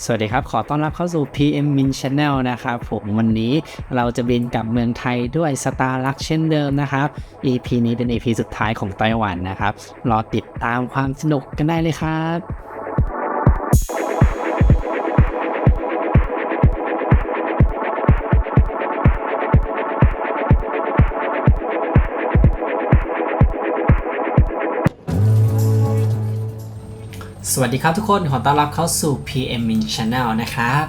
สวัสดีครับ ขอต้อนรับเข้าสู่ PM Min Channel นะครับผมวันนี้เราจะบินกลับเมืองไทยด้วย Star l u x เช่นเดิมนะครับ EP นี้เป็น EP สุดท้ายของไต้หวันนะครับ รอติดตามความสนุกกันได้เลยครับ สวัสดีครับทุกคนขอต้อนรับเข้าสู่ PM Min Channel นะครับ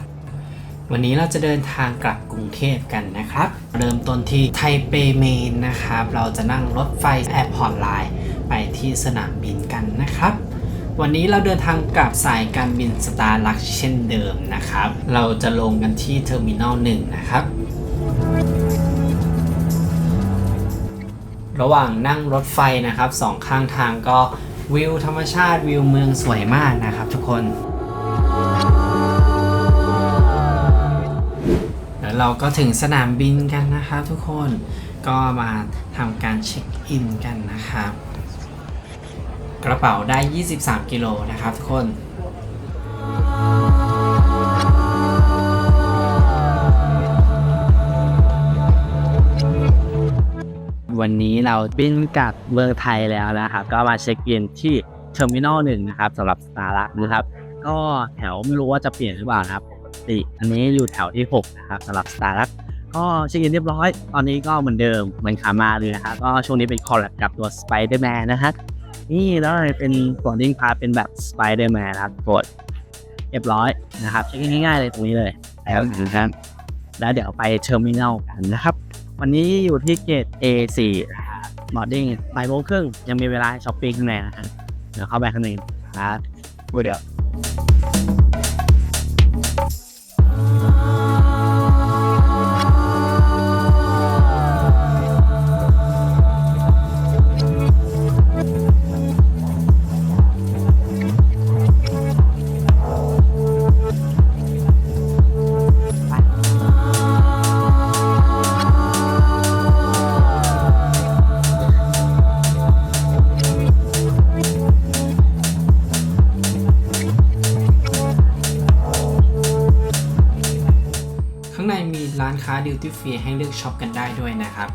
วันนี้เราจะเดินทางกลับกรุงเทพกันนะครับ เริ่มต้นที่ไทเปเมนนะครับ เราจะนั่งรถไฟแอร์พอร์ตไลน์ไปที่สนามบินกันนะครับ วันนี้เราเดินทางกลับสายการบินสตาร์ลักเช่นเดิมนะครับ เราจะลงกันที่เทอร์มินอลหนึ่งนะครับ ระหว่างนั่งรถไฟนะครับสองข้างทางก็ วิวธรรมชาติวิวเมืองสวยมากนะครับทุกคนแล้วเราก็ถึงสนามบินกันนะครับทุกคนก็มาทำการเช็คอินกันนะครับ กระเป๋าได้ 23 กิโลนะครับทุกคน วันนี้เราบินกลับเมืองไทยแล้วนะครับ ก็มาเช็คอินที่เทอร์มินอลหนึ่งนะครับสำหรับสตาร์ลักนะครับ ก็แถวไม่รู้ว่าจะเปลี่ยนหรือเปล่านะครับปกติอันนี้อยู่แถวที่ 6 นะครับสำหรับสตาร์ลักก็เช็คอินเรียบร้อย ตอนนี้ก็เหมือนเดิมเหมือนขามาเลยนะครับก็ช่วงนี้เป็นคอลแลบกับตัว Spider-Man นะครับนี่แล้วเป็นบอร์ดิ้งพาเป็นแบบ Spider-Man นะครับกดเรียบร้อยนะครับเช็คอินง่ายๆเลยตรงนี้เลยแล้วนะครับแล้วเดี๋ยวไปเทอร์มินอลกันนะครับ วันนี้อยู่ที่เกต A4 บอร์ดิ้งบ่ายโมงครึ่งยังมีเวลาให้ช้อปปิ้งข้างในนะฮะเดี๋ยวเข้าไปข้างในครับเดี๋ยวานค้าดิวตี้ฟรีให้เลือกช็อปกันได้ด้วยนะครับ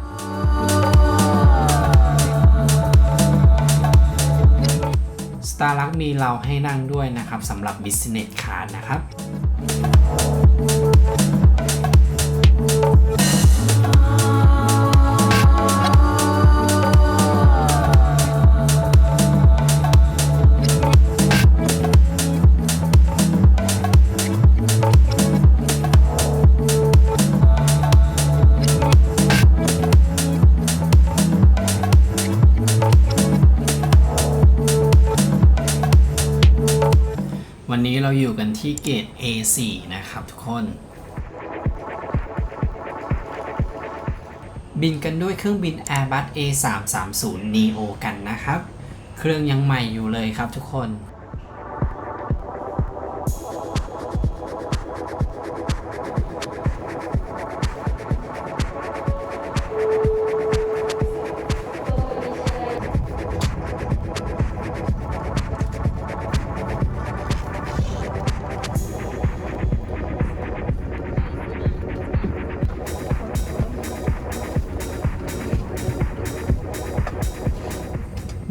สตาร์ลักมีเราให้นั่งด้วยนะครับสำหรับ Business Card นะครับ เราอยู่กันที่เกต A4 นะครับทุกคน บินกันด้วยเครื่องบิน Airbus A330 neo กันนะครับ เครื่องยังใหม่อยู่เลยครับทุกคน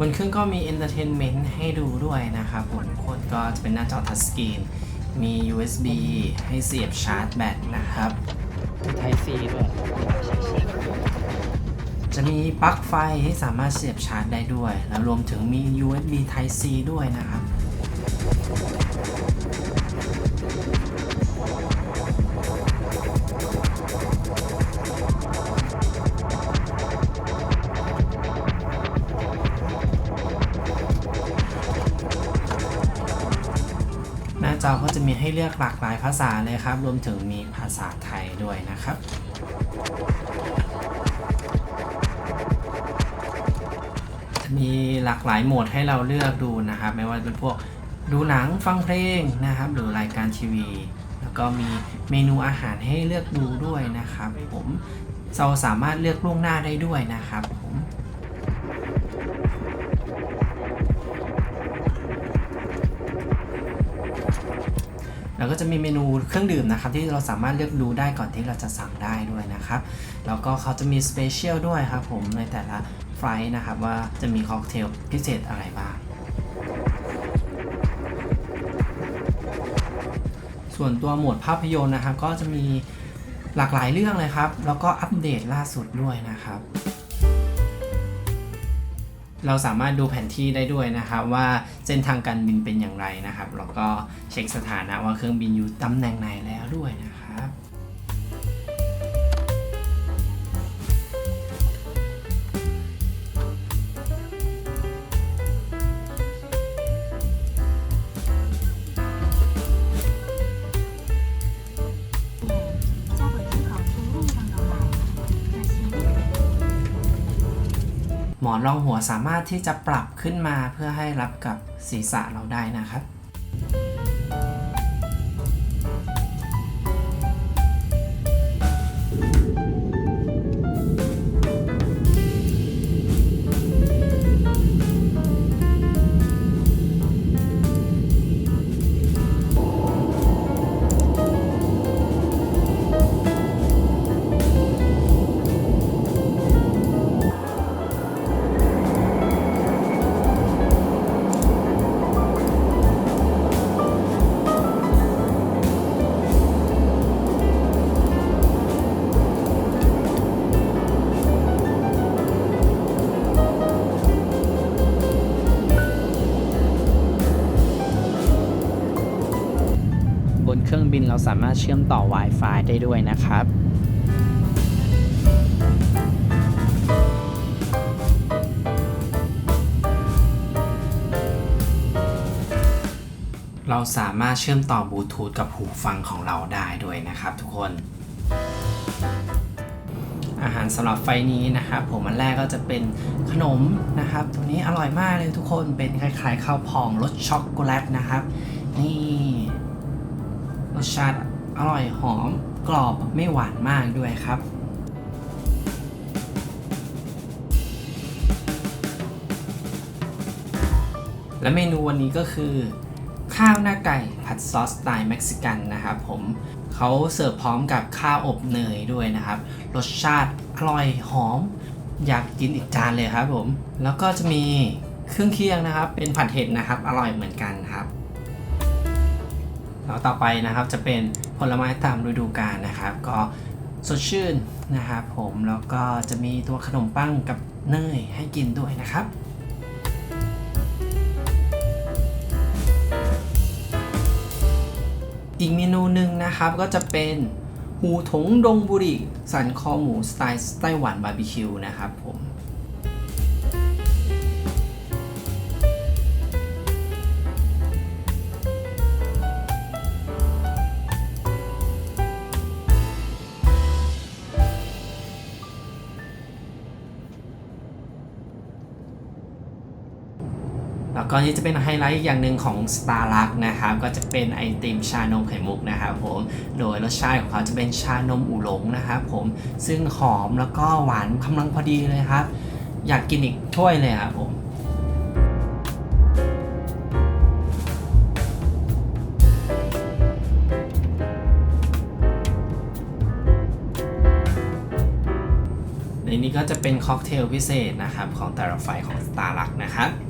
บนเครื่องก็มีเอนเตอร์เทนเมนต์ให้ดูด้วยนะครับผมโคดก็จะเป็นหน้าจอทัชสกรีน มี USB ให้เสียบชาร์จแบตนะครับมี Type C ด้วยจะมีปลั๊กไฟให้สามารถเสียบชาร์จได้ด้วย แล้วรวมถึงมี USB Type C ด้วยนะครับ ให้เลือกหลากหลายภาษาเลยครับ รวมถึงมีภาษาไทยด้วยนะครับ มีหลากหลายโหมดให้เราเลือกดูนะครับ ไม่ว่าจะเป็นพวกดูหนังฟังเพลงนะครับ หรือรายการทีวี แล้วก็มีเมนูอาหารให้เลือกดูด้วยนะครับ ผมเราสามารถเลือกล่วงหน้าได้ด้วยนะครับผม จะมีเมนูเครื่องดื่มนะครับที่เราสามารถเลือกดูได้ก่อนที่เราจะสั่งได้ด้วยนะครับแล้วก็เขาจะมีสเปเชียลด้วยครับผมในแต่ละไฟล์นะครับว่าจะมีค็อกเทลพิเศษอะไรบ้างส่วนตัวหมวดภาพยนตร์นะครับก็จะมีหลากหลายเรื่องเลยครับ แล้วก็อัปเดตล่าสุดด้วยนะครับ เราสามารถดูแผนที่ได้ด้วยนะครับว่าเส้นทางการบินเป็นอย่างไรนะครับแล้วก็เช็คสถานะว่าเครื่องบินอยู่ตำแหน่งไหนแล้วด้วยนะครับ หมอนรองหัวสามารถที่จะปรับขึ้นมาเพื่อให้รับกับศีรษะเราได้นะครับ สามารถเชื่อมต่อ Wi-Fi ได้ด้วยนะครับเราสามารถเชื่อมต่อบลูทูธกับหูฟังของเราได้ด้วยนะครับทุกคน อาหารสำหรับไฟนี้นะครับ ผมอันแรกก็จะเป็นขนมนะครับ ตัวนี้อร่อยมากเลยทุกคนเป็นคล้ายๆข้าวพองรสช็อกโกแลตนะครับ นี่ รสชาติอร่อยหอมกรอบไม่หวานมากด้วยครับและเมนูวันนี้ก็คือ ข้าวหน้าไก่ผัดซอสสไตล์เม็กซิกันนะครับผมเขาเสิร์ฟพร้อมกับข้าวอบเนยด้วยนะครับ รสชาติอร่อยหอม อยากกินอีกจานเลยครับผม แล้วก็จะมีเครื่องเคียงนะครับ เป็นผัดเห็ดนะครับ อร่อยเหมือนกันครับ แล้วต่อไปนะครับจะเป็นผลไม้ตามฤดูกาลนะครับ ก็สดชื่นนะครับผมแล้วก็จะมีตัวขนมปังกับเนยให้กินด้วยนะครับอีกเมนูหนึ่งนะครับก็จะเป็นหูถงดงบุรีสันคอหมูสไตล์ไต้หวันบาร์บีคิวนะครับผม แล้วก็นี่จะเป็นไฮไลท์อีกอย่างหนึ่งของ Star l u c k นะครับ ก็จะเป็นไอติมชานมไข่มุกนะครับผม โดยรสชาติของเขาจะเป็นชานมอูหลงนะครับผม ซึ่งหอมแล้วก็หวานกำลังพอดีเลยครับ อยากกินอีกถ้วยเลยครับผมในนี้ก็จะเป็นค็อกเทลพิเศษนะครับ ของแต่ละไฟของ Star l u c k นะครับ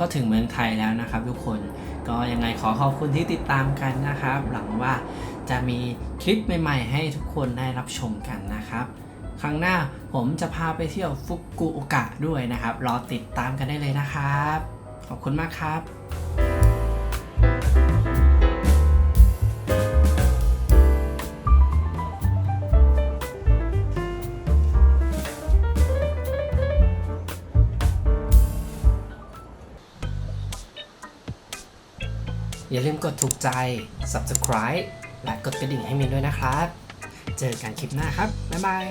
ก็ถึงเมืองไทยแล้วนะครับ ทุกคนก็ยังไงขอขอบคุณที่ติดตามกันนะครับ หลังว่าจะมีคลิปใหม่ๆ ให้ทุกคนได้รับชมกันนะครับ ครั้งหน้าผมจะพาไปเที่ยวฟุกุโอกะด้วยนะครับ รอติดตามกันได้เลยนะครับ ขอบคุณมากครับ อย่าลืมกดถูกใจ subscribe และกดกระดิ่งให้มินด้วยนะครับ เจอกันคลิปหน้าครับ บ๊ายบาย